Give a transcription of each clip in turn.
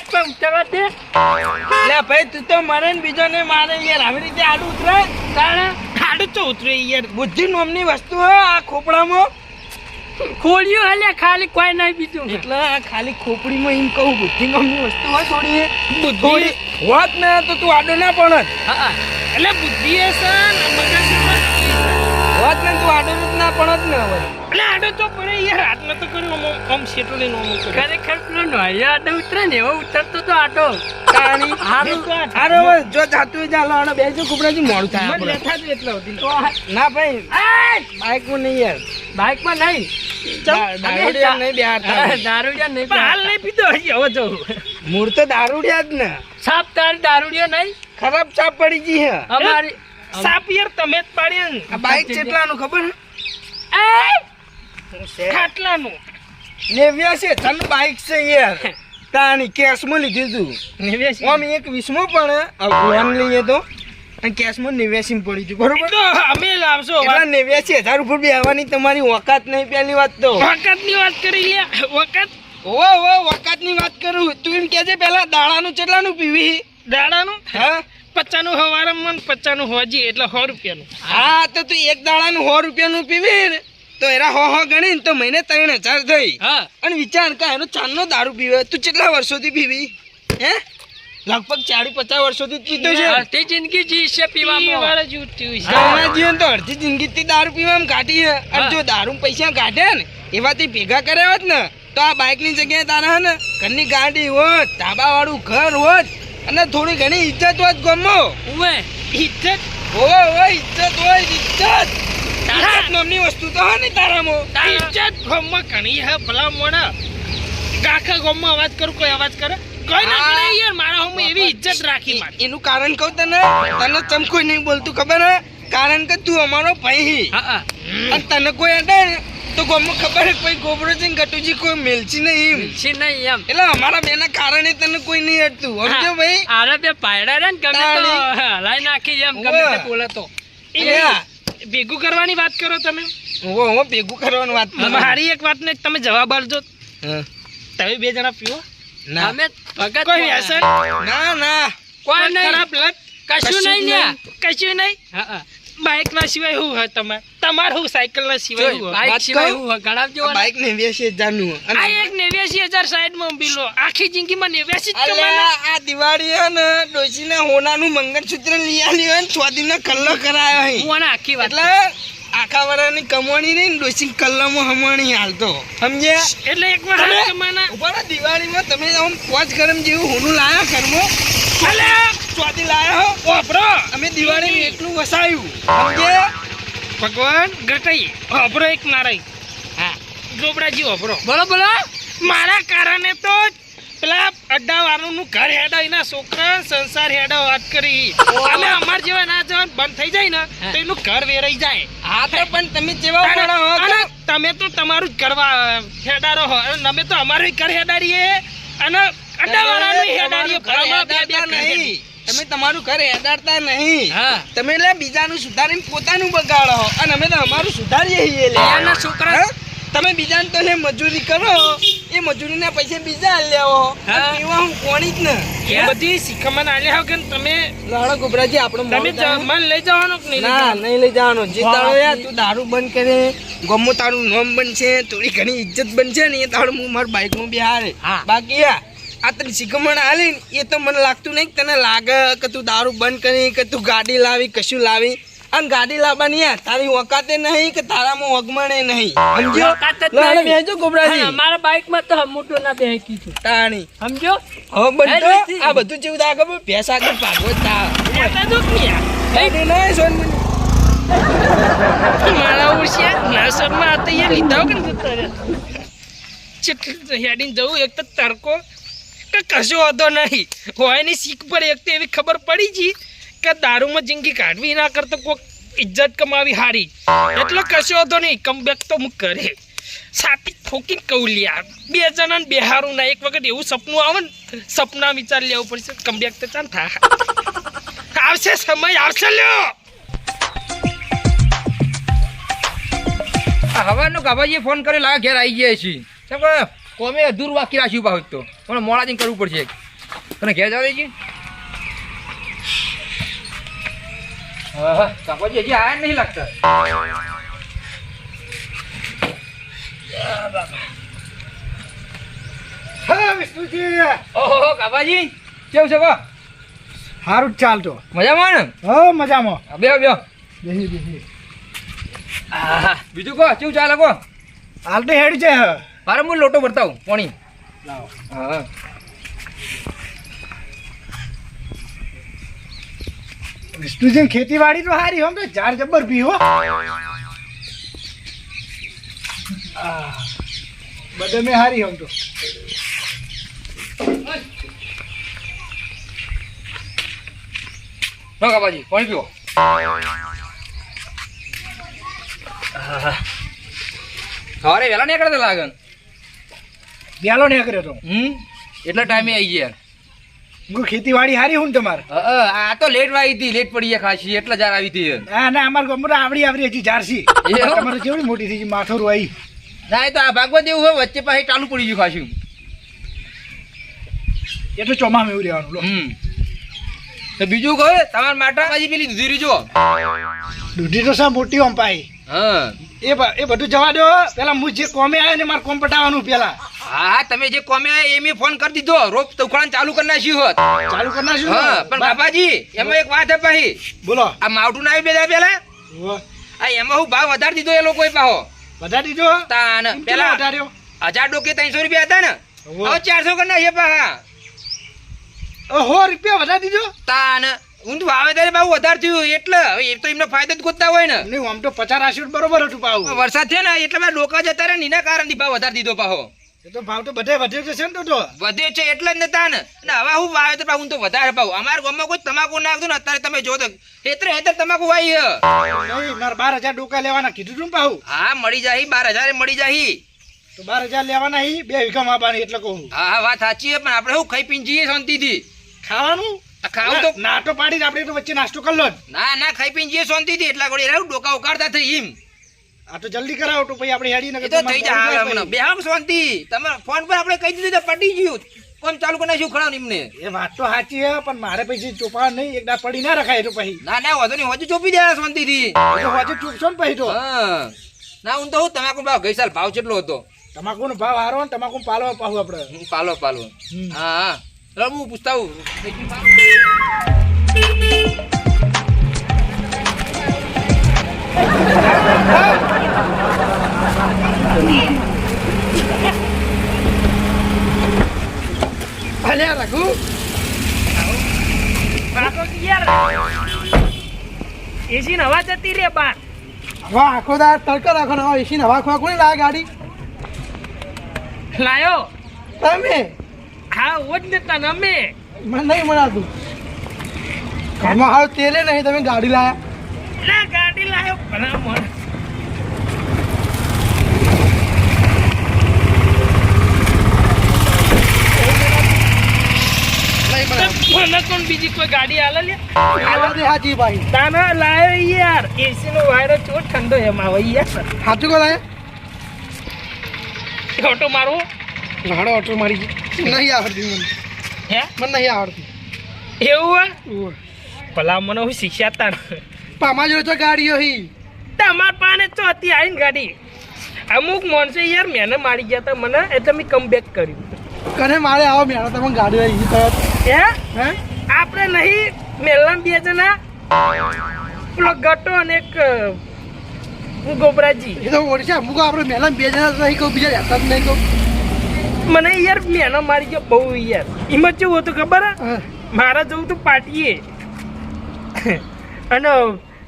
છોટી પર ઉતરવા દે. લે ભાઈ તું તો મરે ને બીજો ને મારે યાર. આવી રીતે આડું ઉતરે તાણે? આડું તો ઉતરે યાર. બુદ્ધિ નોમની વસ્તુ હે આ ખોપડામાં. ખોલ્યું હાલે ખાલી કોઈ નહીં બીજું. એટલે આ ખાલી ખોપડીમાં એમ કહું બુદ્ધિ નોમની વસ્તુ હોય થોડી બુદ્ધિ? હોત ને તો તું આડો ના પણ. હા એટલે બુદ્ધિ એ સર મગજ છે. હોત ને તું આડો ના જ ને હોય. એટલે આડો તો પડે યાર આટલો તો કર્યું આમ આમ શેટો લઈને આમ કર્યું. ખરેખર પેલો નોળિયો આડો ઉતરે ને એવો ઉતરતો તો આટો કાણી હારું. હારો જો જાતું ચાલો આડો બેજો કુપડાજી મોડું થાય મને લેતા જ એટલો. તો ના ભાઈ બાઈકમાં નહીં યાર. બાઇકમાં નહીં. દા- દારૂડિયા નહીં બેહારતા. દારૂડિયા નહીં હાલ નહીં પીધો હજી હવે જો. મૂળ તો દારૂડિયા જ ને. સાપ તારી દારૂડિયા નહીં? ખરાબ ચાપ પડી ગઈ હે. અમારી સાપ યાર તમે જ પાડી આ બાઈક કેટલાનું ખબર! હે? ખાટલાનું. નેવ્યાસી તન બાઈક છે યાર. તાણી કેશમાં લીધું તું. નેવ્યાસી આમ એક વીસમાં પણ લોન લઈએ તો. અને કેશમાં નેવ્યાસી પડી ગયું. બરોબર? અમે લાવશો એટલા નેવ્યાસી હજાર રૂપિયા બેહવાની તમારી વકાત નહીં પહેલી વાત તો. વખત વાત કરી લે. વખત? ઓ ઓ વકાતની વાત કરું. તું એમ કહેજે પેલા દાડાનું કેટલાનું પીવી? દાડાનું? હા? પચાનું હવારમાં પચાનું હોજી એટલે સો રૂપિયાનું. હા તો તું એક દાડાનું સો રૂપિયાનું પીવી ને તો એના હો હો ગણીને તો મહિને ત્રણ હજાર થઈ. અને વિચાર કા એનો ચાંદનો દારૂ પીવે. તું કેટલા વર્ષોથી પીવી? હે? લગભગ ચાર પચાસ વર્ષોથી જ પીતો છે. અડધી જિંદગી જીવશે છે પીવામાં. છે. જીવન તો અડધી જિંદગી દારૂ પીવામાં કાઢી છે. અને જો દારૂ પૈસા કાઢે ને એવાથી ભેગા કર્યા હોત ને તો આ બાઇકની જગ્યાએ તારા હે ને ઘરની ગાડી હોત ધાબા વાળું ઘર હોત અને થોડી ઘણી ઇજ્જત હોય ગમો. ઉવે. ઇજ્જત? ઓવે ઓવે ઇજ્જત હોય ઇજ્જત. તારા. નામની વસ્તુ તો હે ને તારામાં. ઇજ્જત ગમમાં ઘણી હે ભલા મોણા. કાકા ગમમાં અવાજ કરું કોઈ અવાજ કરે? કોઈ ના કરે યાર મારા હોમમાં એવી ઇજ્જત રાખી મારી. એનું કારણ કહું તને? તને ચમકોઈ નહીં બોલતું ખબર હે? કારણ કે તું અમારો ભાઈ હા હા. અને તને કોઈ અડે તો ગમમાં ખબર કોઈ ગોબરો છે ગટુજી કોઈ મેલચી નહીં છે નહીં એમ. એટલે અમારા બેના કારણે તને કોઈ નહીં અડતું સમજો ભાઈ? આરે બે પાયડા રે ને ગમે તો હલાઈ નાખી એમ ગમે તે બોલે તો. ભેગું કરવાની વાત કરો તમે? હો હું ભેગું કરવાની વાત. મારી એક વાત ને તમે જવાબ આપજો. તમે બે જણા પીવો. ના. અમે ભગત કોઈ વ્યસન? ના ના. કોઈ નહીં. ખરાબ લત કશું નહીં કશું નહીં. હા હા. બાઇક ના સિવાય શું હોય તમારે? તમારે હું સાયકલ ના સિવાય હું જો, હોય? બાઈક વાત સિવાય? હું ગણાવજો આ બાઈક ને હજારનું હે. આ એક નેવ્યાસી હજાર સાઈડમાં બિલો આખી જિંદગીમાં નેવ્યાસી જ અલ્યા, કમાના આ દિવાળી હે ને હોના હોનાનું મંગળસૂત્ર લઈ આલ્યું હે ને ચોદીનો કલ્લો કરાયો હે. હું આને આખી વાત એટલે આખા વરાની કમાણી નહીં ને ડોશી કલ્લામાં હમાણી હાલતો. સમજ્યા? એટલે એક વાર તમે- કમાના ઊભા રહો, દિવાળીમાં તમે આમ પાંચ ગરમ જેવું હોનું લાયા ઘરમાં. અલ્યા ચોથી લાયા હો. વાપરો. અમે દિવાળી એટલું વસાયું. સમજે? ભગવાન ગટાઈ વાપરો એક મારાઈ હા. ગોબરાજી વાપરો. બોલો બોલો. મારા કારણે તો પેલા અડ્ડા વાળાનું ઘર હેડા એના છોકરા સંસાર હેડા વાત કરી. અને અમાર જેવા ના જવાન બંધ થઈ જાય ને તો એનું ઘર વેરાઈ જાય. હા તો પણ તમે જેવા અને તમે તો તમારું જ કરવા હેડારો હો. અને અમે તો અમારું ઘર હેડારીએ. અને અડાવાળાનું હેડારીએ. તમારું ઘર બે બે નહીં. તમે તમારું ઘર હેડાડતા નહીં. તમે એટલે બીજાનું સુધારીને પોતાનું બગાડો. અને અમે તો અમારું સુધારીએ છીએ એના છોકરા તમે બીજાને તો મજૂરી કરો. એ મજૂરીના પૈસા બીજા લેવો. એવા હું કોણી જ ને? એ બધી શીખમણ આલ્યા કે તમે લાડો ગોબરાજી આપણો તમે થાય. લઈ જવાનો કે નહીં ના નહીં લઈ જવાનો. જે તારો યાર તું દારૂ બંધ કરે. ગમો તારું નોમ બનશે. થોડી ઘણી ઇજ્જત બનશે ને એ તારું હું મારું બાઈકમાં બિહારે. બાકી યાર આ તને શીખમણ ને એ તો મને લાગતું નહીં કે તને લાગે કે તું દારૂ બંધ કરી કે તું ગાડી લાવી કશું લાવી. અને ગાડી લાવવાની યાર તારી ઓકાતે નહીં કે તારામાં વગમણે નહીં? સમજો વકાત જ નહીં. બેસજો ગોબરાજી અમારા બાઈકમાં તો મોટો ના બે કીધું તાણી. સમજો હવે બંધો આ બધું જેવું થાય ખબર ભેંસ આગળ ભાગવો જ? નહીં, નહીં, મારા ઓળશિયા નર્સરમાં આ તો એ લીધા કે. ચેટલું હેડીને જવું એક તો તડકો. કે કશો વાંધો નહીં. હોયની શીખ પર એક એવી ખબર પડી જી કે દારૂમાં જિંદગી કાઢવી ના કરતો કોક ઇજ્જત કમાવી હારી. એટલે કશો વાંધો નહીં કમબેક તો હું કરે. સાપી ઠોકીને કહું લ્યા બે જણા ને બેહારું ના, એક વખત એવું સપનું આવે ને, સપના વિચાર લેવું પડશે કમબેક તો ચાલ થા. આવશે સમય, આવશે લ્યો. હવાનો ગાભાજીએ ફોન કર્યો લાગે ઘેર આવી ગયા છીએ. કોમે અધૂર બાકી રાખ્યું પાછું તો. પણ મોડા જઈને કરવું પડશે તને ઘેર જવા દેજે. કાપાજી હજી આયા નહીં લાગતા. હા વિષ્ણુજી. ઓહો કાપાજી કેવું છે કો સારું ચાલતો. મજામાં ને? હો મજામાં. બે બેહો બેસી બીજું કો કેવું ચાલે કહો? હાલ તો હેડ છે હું લોટો ભરતાવું પાણી. લાવો. હા. ખેતીવાડી તો સારી હમ તો ચાર જબ્બર બી હો. બધે મેં હારી હમ તો. લો કાપાજી પાણી પીવો. સવારે વહેલા નીકળતા લાગે. બેલો ને કર્યો તો. હમ? એટલા ટાઈમે આવી ગયા. હું ખેતીવાડી હારી હું તમારે? આ તો લેટ વાઈ હતી લેટ પડી ખાસી એટલે જાર આવી હતી ના ના અમારે ગમરા આવડી આવડી હજી જારસી એવું? તમારે કેવડી મોટી થઈ માથો રોઈ. ના એ તો આ ભાગવત દેવું હોય વચ્ચે પાસે ચાલુ પડી ગયું ખાસું. એ તો ચોમામાં એવું રહેવાનું લો. હમ. તો બીજું કહો તમારા માટે હજી પેલી દૂધી રીજો. દૂધી તો સા મોટી અંપાઈ હા. એ એ બધું જવા દો. પેલા હું જે કોમે આવ્યો ને મારે કોમ પટાવવાનું પેલા. હા હા તમે જે કોમે એ ફોન કરી દીધો. રોપ ઉખાણ ચાલુ કરી નાખ્યું હોત. ચાલુ કરી નાખશું હા પણ બાપાજી એમાં એક વાત હે પાહી. બોલો. આ માવઠું ના આવી બેલા પેલા આ એમાં હું ભાવ વધારી દીધો એ લોકોએ પાહો. વધારી દીધો? તાન પેલા વધાર્યો? હજાર ડોકે ત્રણસો રૂપિયા હતા ને. હવે ચારસો કરી નાખીએ પાહા. ઓહો રૂપિયા વધારી દીધો? તાન હું તો વાવેતર ભાવ વધારે થયું. એટલે હવે એ તો એમનો ફાયદો જ ગોતતા હોય ને. નહીં આમ તો પચાસ રાશિ બરોબર હતું પાવું વરસાદ છે ને એટલે મેં ડોકા જતા રહે એના કારણે ભાવ વધારી દીધો પાહો. તો ભાવ તો બધે વધ્યો છે ને તો તો. છે એટલે જ નતા ને અને હવે હું વાવેતર ભાવ હું તો વધારે ભાવ. અમારા ગામમાં કોઈ તમાકુ નાખતું ને અત્યારે તમે જો તો હેતરે હેતર તમાકુ વાઈ નહીં મારે બાર હજાર ડોકા લેવાના કીધું તું ને હા મળી જાય બાર હજાર મળી જાય. તો બાર હજાર લેવાના હી બે વીઘા માપવાની એટલે કહું હા. હા વાત સાચી છે પણ આપણે શું ખાઈ પીને જઈએ શાંતિથી? ખાવાનું? ખાવું તો નાટો પાડી આપણે તો વચ્ચે નાસ્તો કરી લો ના ના ખાઈ પીને જઈએ શાંતિથી. એટલા ઘડી ડોકા ઉકાળતા થઈ એમ? આ તો જલ્દી કરાવો તો પછી આપણે હેડી નગર તો થઈ જાય હમણાં બે આમ શાંતિ. તમે ફોન પર આપણે કહી દીધું તો પડી ગયું. કોમ ચાલુ કરી નાખ્યું ખરા એમને એ વાત તો સાચી છે પણ મારે પછી ચોપા નહીં એક દાડ પડી ના રખાય તો પછી. ના ના વાંધો નહીં હજુ ચોપી દે શાંતિથી. થી હોજે ને પછી તો. હા. ના હું તો હું તમાકુ ભાવ ગઈ સાલ ભાવ કેટલો હતો? તમાકુ નો ભાવ હારો ને તમાકુ પાલવા પાહું આપણે. પાલો. પાલો હા હા. હું પૂછતા હું જતી રે બાર. હવે આખો દાર તડકો રાખો ને હવે એસી હવા ખવા કોની લાગે ગાડી? લાયો. તમે? હા ઓજ નતા ને અમે. મને નહીં મનાતું. ઘરમાં હાલ તેલે નહીં તમે ગાડી લાયા. ના ગાડી લાયો પણ આ મન મને કોણ બીજી કોઈ ગાડી આલે લે? હાજી ભાઈ. તાના લાયો યાર. એસી નો વાયરો ચો ઠંડો એમ આવે યાર. સાચું કો લાયા ઓટો મારવો ગાડો ઓટો મારી નહીં આવડતી મને. હે? મને નહીં આવડતી. એવું હોય? ભલા મને હું શીખ્યા તાન પામા જોડે તો ગાડીઓ હી. તમાર પાને તો હતી આવીને ગાડી. અમુક માણસો યાર મેને મારી ગયા તા મને એટલે મેં કમબેક કર્યું. કને મારે આવો મેળા તમે ગાડી આવી તરત હે? આપણે નહીં મેલમ બે જણા. પેલો ગટો અને એક ગોબરાજી એ તો ઓળખ્યા અમુક આપણે મેલમ બે જણા નહીં કહું બીજા રહેતા જ નહીં કહું. મને યાર મેનો મારી ગયો બહુ યાર. એમાં કેવું હતું ખબર? હા. મારા જવું તું પાટીએ. અને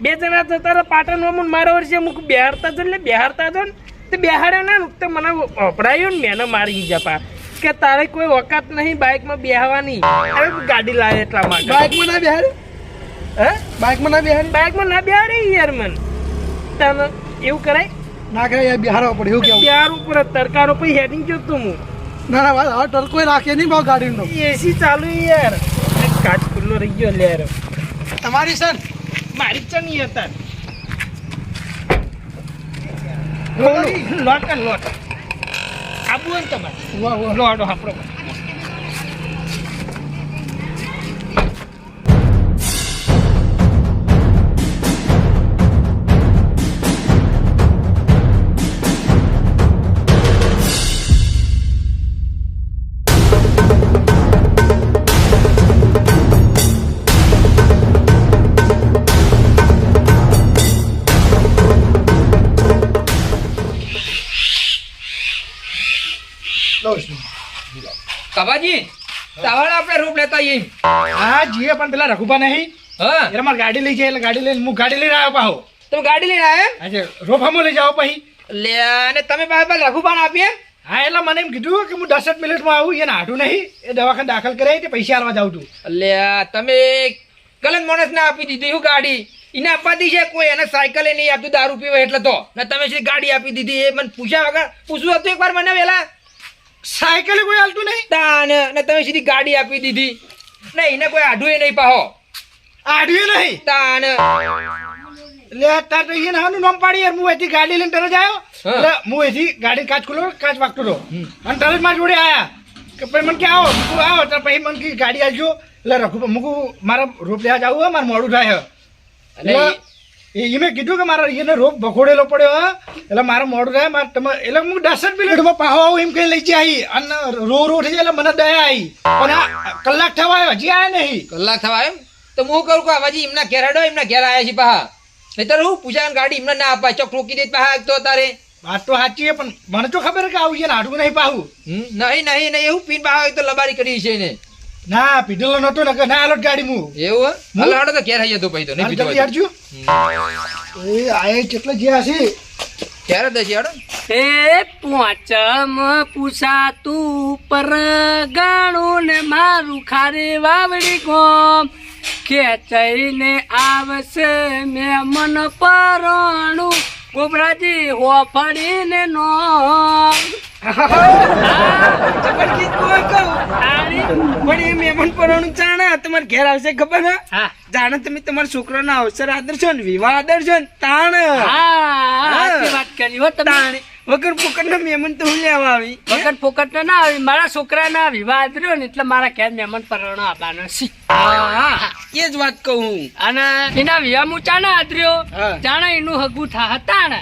બે જણા તો તારા પાટણ વામું મારા વર્ષે અમુક બિહારતા જો એટલે બિહારતા જો ને તે બિહાર્યો ને તો મને અપડાયો ને મેને મારી જપા કે તારે કોઈ વખત નહીં બાઇકમાં બેહવાની. અરે ગાડી લાવે એટલા માટે. બાઇકમાં ના બેહારી હે? બાઇકમાં ના બેહાડે? બાઇકમાં ના બેહારે યાર મન. તને એવું કરાય? ના કરાય યાર બિહારવા પડે એવું કેવું? બિહાર ઉપર તરકારો પછી હેડિંગ જોતું હું. ના ના વાત હવે ટરકો રાખે નહીં ભાવ ગાડીનો. એસી ચાલુ યાર. કાચ ખુલ્લો રહી ગયો લે યાર તમારી સર મારી ચની હતા લોક લોટ. ને તમારે આપણો કબાજી સવારે આપણે રૂપ લેતા આવીએ. હા જીએ પણ પેલા રઘુભા નહીં. હા. એટલે મારે ગાડી લઈ જાય એટલે ગાડી લઈને હું ગાડી લઈને આવ્યો પાહો. તમે ગાડી લઈને આવ્યા આજે રોફામાં લઈ જાઓ પછી. લે અને તમે પાસે પેલા રઘુબાન આપીએ? હા એટલે મને એમ કીધું કે હું દસ જ મિનિટમાં આવું એને હાટું નહીં. એ દવાખાને દાખલ કરાવી તે પૈસા આલવા જાઉં છું. લે તમે કલન માણસ ના આપી દીધી હું ગાડી. એને આપવાથી છે કોઈ એને સાયકલે નહીં આપતું દારૂ પીવે એટલે તો. ને તમે સીધી ગાડી આપી દીધી એ મને પૂછ્યા વગર પૂછવું હતું એકવાર મને વેલા? સાયકલે કોઈ હાલતું નહીં? તાને ને તમે સીધી ગાડી આપી દીધી. ને એને કોઈ આઢું નહીં પાહો. આડ્યું નહીં? તાને લે તાર તો એને હાનું નામ પાડી યાર. હું એથી ગાડી લઈને તરત આવ્યો. એટલે હું એથી ગાડી કાચ ખુલ્લો કાચ વાગતો હતો. અને તરત મારી જોડે આયા. કે પછી મને કે આવો? તું આવો તો પછી મને કે ગાડી આવજો એટલે રઘુ મૂકું મારા રૂપ લેવા જવું હોય મારે મોડું થાય એટલે એ મેં કીધું કે મારા એને રોગ ભખોડેલો પડ્યો એટલે મારે મોડું થાય મારે તમે એટલે હું દસ જ મિનિટમાં પાહો આવું એમ કઈ લઈ જાય અને રો રો થઈ એટલે મને દયા આવી પણ કલાક થવા આવ્યો હજી આવ્યા નહીં. કલાક થવા એમ? તો હું કરું કે હજી એમના ઘેર હેડો એમના ઘેર આવ્યા છે પાહા. નહીં હું પૂછા ગાડી એમને ના અપાય ચોક રોકી દે પાહા તો તારે. વાત તો સાચી પણ મને તો ખબર કે આવું છે ને હાડું નહીં પાહું. નહીં નહીં નહીં એવું પીન પાહા તો લબારી કરી છે એને. ના પીધેલો નતો ને ના આલો ગાડી મું એવું? હાલો હાલો તો ઘેર આવી તો પછી તો નહીં પીધો જલ્દી હોય હાડજો એ આય કેટલો જે હશે ક્યારે દે જ એ પોચમ પૂછાતું પર ગાણું ને મારું ખારે વાવડી ગોમ. ખેંચાઈને આવશે મેં મન પરણું ગોબરાજી હોફડીને નો પણ એ મહેમાન પરવાનું જાણે તમારે ઘેર આવશે ખબર ને જાણે તમે તમારા છોકરાના અવસર આદર ને વિવાહ ને તાણ વાત કરી હો. તમે તાણ વગર પોકરના મહેમાન તો હું લેવા આવી વગર ફોકટ ના આવી મારા છોકરાના વિવાહ આદર્યો ને એટલે મારા ઘેર મહેમાન પરણો આવવાનો છે. એ જ વાત કહું અને એના વિવાહ હું ચાણા આદર્યો. જાણે એનું હગું થા હતા ને.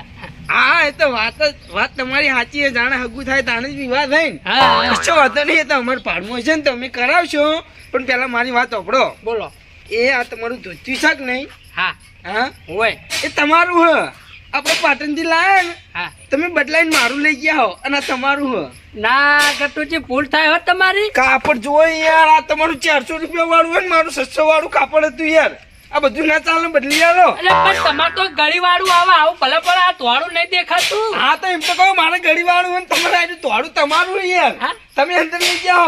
હા એ તો વાત જ વાત તમારી સાચી જાણે હગું થાય તાણે જ વિવાહ થાય ને. હા કશો વાંધો નહીં એ તો અમારે પાડવું છે ને તમે કરાવશો. પણ પેલા મારી વાત સાંભળો. બોલો. એ આ તમારું ધોત્યું શાક નહીં? હા. હા? હોય. એ તમારું હ. આપણે પાટણથી લાયા ને. હા. તમે બદલાઈને મારું લઈ ગયા હો અને તમારું હ. ના ગટુજી ભૂલ થાય હો તમારી. કાપડ જોઈ યાર આ તમારું ચારસો રૂપિયા વાળું હોય ને મારું છસો વાળું કાપડ હતું યાર. આ બધું ના ચાલે બદલી આલો પણ તમારે તો ગળી વાળું આવે આવું ભલે ભલે આ તોડું નહીં દેખાતું. હા તો એમ તો કહો મારે ગળી વાળું તમારે આજે તોડું તમારું યાર તમે અંદર લઈ હો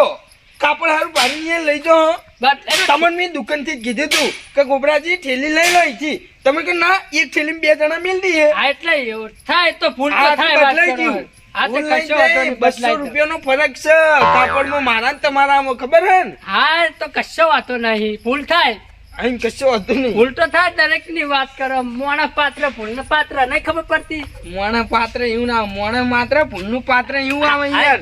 કાપડ હારું પાડી લઈ જાઓ. તમને મેં દુકાનથી જ કીધું તું કે ગોબરાજી થેલી લઈ લો અહીંથી. તમે કે ના એક થેલી બે જણા મેલ દઈએ. હા એટલે થાય તો તો થાય બદલાઈ ગયું. બસો રૂપિયા નો ફરક છે. કાપડમાં મારા ને તમારામાં ખબર હે ને? હા તો કશો વાતો નહીં ભૂલ થાય. અહીં કશો હતું નહીં. ભૂલ તો થાય દરેકની વાત કરો. મોણા પાત્ર ભૂલનું પાત્ર નહીં ખબર પડતી. મોણા પાત્ર એવું ના મોણા માત્ર ભૂલનું પાત્ર એવું આવે યાર.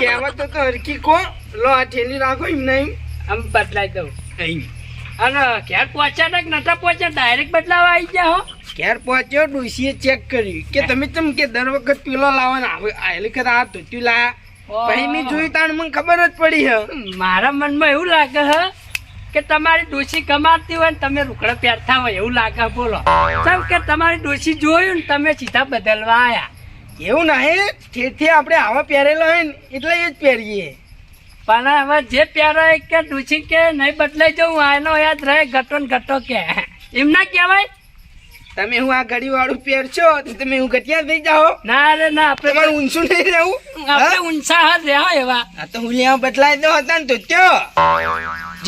કહેવત તો હરકી કો લો આ ઠેલી રાખો એમ નહીં આમ બદલાઈ દઉં. અહીં અને ઘેર પહોંચ્યા ને કે નતા પહોંચ્યા? ડાયરેક્ટ બદલાવા આવી ગયા હો. ઘેર પહોંચ્યો ડોશીએ ચેક કર્યું. કે તમે તમ કે દર વખત પીલો લાવવાના આવે આ વખત આ ધોત્યું લાયા. પછી મેં જોયું તાણ મને ખબર જ પડી હે. મારા મનમાં એવું લાગે હે કે તમારી ડોશી કમાતી હોય ને તમે રૂકડા પહેરતા હોય એવું લાગે બોલો. કેમ કે તમારી ડોશી જોયું ને તમે સીધા બદલવા આવ્યા એવું નહીં ઠેઠે આપણે આવા પહેરેલા હોય ને એટલે એ જ પહેરીએ. પણ હવે જે પહેરાય કે ડોશી કે નહીં બદલાઈ જવું આનો યાદ રહે ઘટો ને ઘટો કે. એમ ના કહેવાય? તમે હું આ ઘડી વાળું પહેરશો તો તમે હું ઘટિયા થઈ જાઓ. ના રે ના આપણે તમારું ઊંચું નહીં રહેવું. આપણે ઊંચા હાથ રહ્યા એવા. આ તો લ્યા બદલાઈ દો હતા ને તો ત્યો.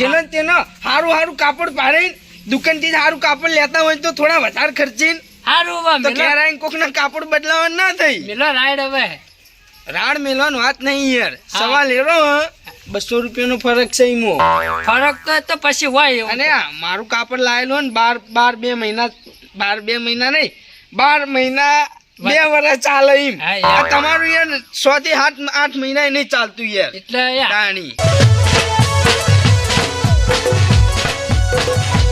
જેનો તેનો હારું હારું કાપડ પાડીને દુકાનથી હારું કાપડ લેતા હોય તો થોડા વધારે ખર્ચીને હારું હવે તો ઘેર આવીને કોકના કાપડ બદલાવા ના થઈ. મેલો રાડ હવે. રાડ મેલવાનો વાત નહીં યાર. સવાલ એરો બસો રૂપિયાનો ફરક છે ઈમો. ફરક તો પછી હોય અને મારું કાપડ લાયેલું ને બાર બાર બે મહિના બાર બે મહિના નહીં બાર મહિના બે વર્ષ ચાલે એમ. આ તમારું યાર સો થી આઠ આઠ મહિના નહીં ચાલતું યાર. એટલે યાર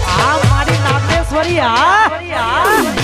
આ મારી નાગેશ્વરી હા?